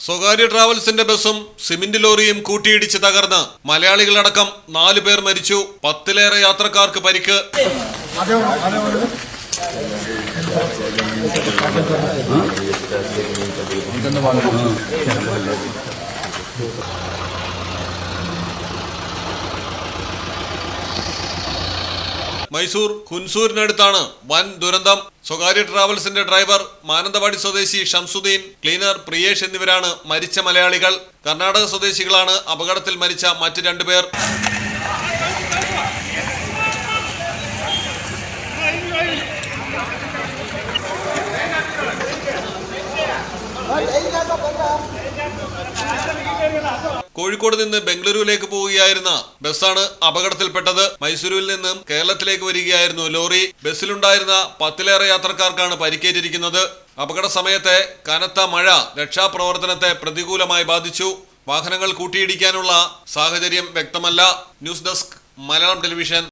സ്വകാര്യ ട്രാവൽസിന്റെ ബസ്സും സിമന്റ് ലോറിയും കൂട്ടിയിടിച്ച് തകർന്ന് മലയാളികളടക്കം നാലു പേർ മരിച്ചു. പത്തിലേറെ യാത്രക്കാർക്ക് പരിക്ക്. മൈസൂർ ഹുൻസൂരിനടുത്താണ് വൻ ദുരന്തം. സ്വകാര്യ ട്രാവൽസിന്റെ ഡ്രൈവർ മാനന്തവാടി സ്വദേശി ഷംസുദ്ദീൻ ക്ലീനർ പ്രിയേഷ് എന്നിവരാണ് മരിച്ച മലയാളികൾ. കർണാടക സ്വദേശികളാണ് അപകടത്തിൽ മരിച്ച മറ്റ് രണ്ടുപേർ. കോഴിക്കോട് നിന്ന് ബംഗളൂരുവിലേക്ക് പോവുകയായിരുന്ന ബസ്സാണ് അപകടത്തിൽപ്പെട്ടത്. മൈസൂരുവിൽ നിന്നും കേരളത്തിലേക്ക് വരികയായിരുന്നു ലോറി. ബസ്സിലുണ്ടായിരുന്ന പത്തിലേറെ യാത്രക്കാർക്കാണ് പരിക്കേറ്റിരിക്കുന്നത്. അപകട സമയത്തെ കനത്ത മഴ രക്ഷാപ്രവർത്തനത്തെ പ്രതികൂലമായി ബാധിച്ചു. വാഹനങ്ങൾ കൂട്ടിയിടിക്കാനുള്ള സാഹചര്യം വ്യക്തമല്ല. News desk Malayalam television.